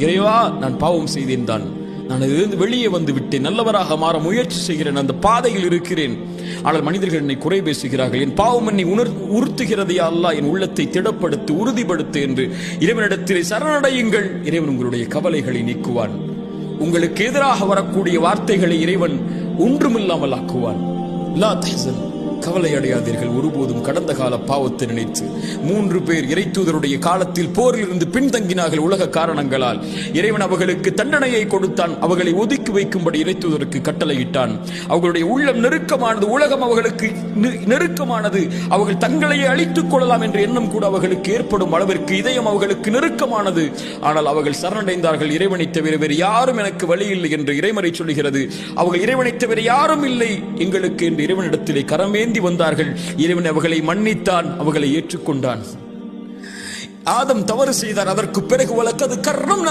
இறைவா நான் பாவம் செய்தேன் தான். நான் இதிலிருந்து வெளியே வந்து விட்டேன். நல்லவராக மாற முயற்சி செய்கிறேன். அந்த பாதையில் இருக்கிறேன். ஆனால் மனிதர்கள் என்னை குறை பேசுகிறார்கள். என் பாவம் என்னை உணர் உறுத்துகிறதையா அல்ல என் உள்ளத்தை திடப்படுத்து உறுதிப்படுத்து என்று இறைவனிடத்திலே சரணடையுங்கள். இறைவன் உங்களுடைய கவலைகளை நீக்குவான். உங்களுக்கு எதிராக வரக்கூடிய வார்த்தைகளை இறைவன் ஒன்றுமில்லாமல் ஆக்குவான். லா தஹ்சன். கவலை அடையாதீர்கள் ஒருபோதும் கடந்த கால பாவத்தை நினைத்து. மூன்று பேர் இறைத்தூதருடைய காலத்தில் போரில் இருந்து பின்தங்கினார்கள் உலக காரணங்களால். இறைவன் அவர்களுக்கு தண்டனையை கொடுத்தான். அவர்களை ஒதுக்கி வைக்கும்படி இறைத்தூதருக்கு கட்டளையிட்டான். அவர்களுடைய உள்ளம் நெருக்கமானது உலகம் அவர்களுக்கு நெருக்கமானது. அவர்கள் தங்களையே அழித்துக் கொள்ளலாம் என்ற எண்ணம் கூட அவர்களுக்கு ஏற்படும் அளவிற்கு இதயம் அவர்களுக்கு நெருக்கமானது. ஆனால் அவர்கள் சரணடைந்தார்கள். இறைவனை தவிர வேறு யாரும் எனக்கு வழி இல்லை என்று இறைமறை சொல்லுகிறது. அவர்கள் இறைவனை தவிர யாரும் இல்லை. எங்களுக்கு என்று இறைவனிடத்திலே கரமே கரமேந்தி வந்தார்கள். இறைவன் அவர்களை மன்னித்தான் அவர்களை ஏற்றுக்கொண்டான். ஆதம் தவறு செய்தார் அதற்கு பிறகு வழக்கு அது கர்ணம்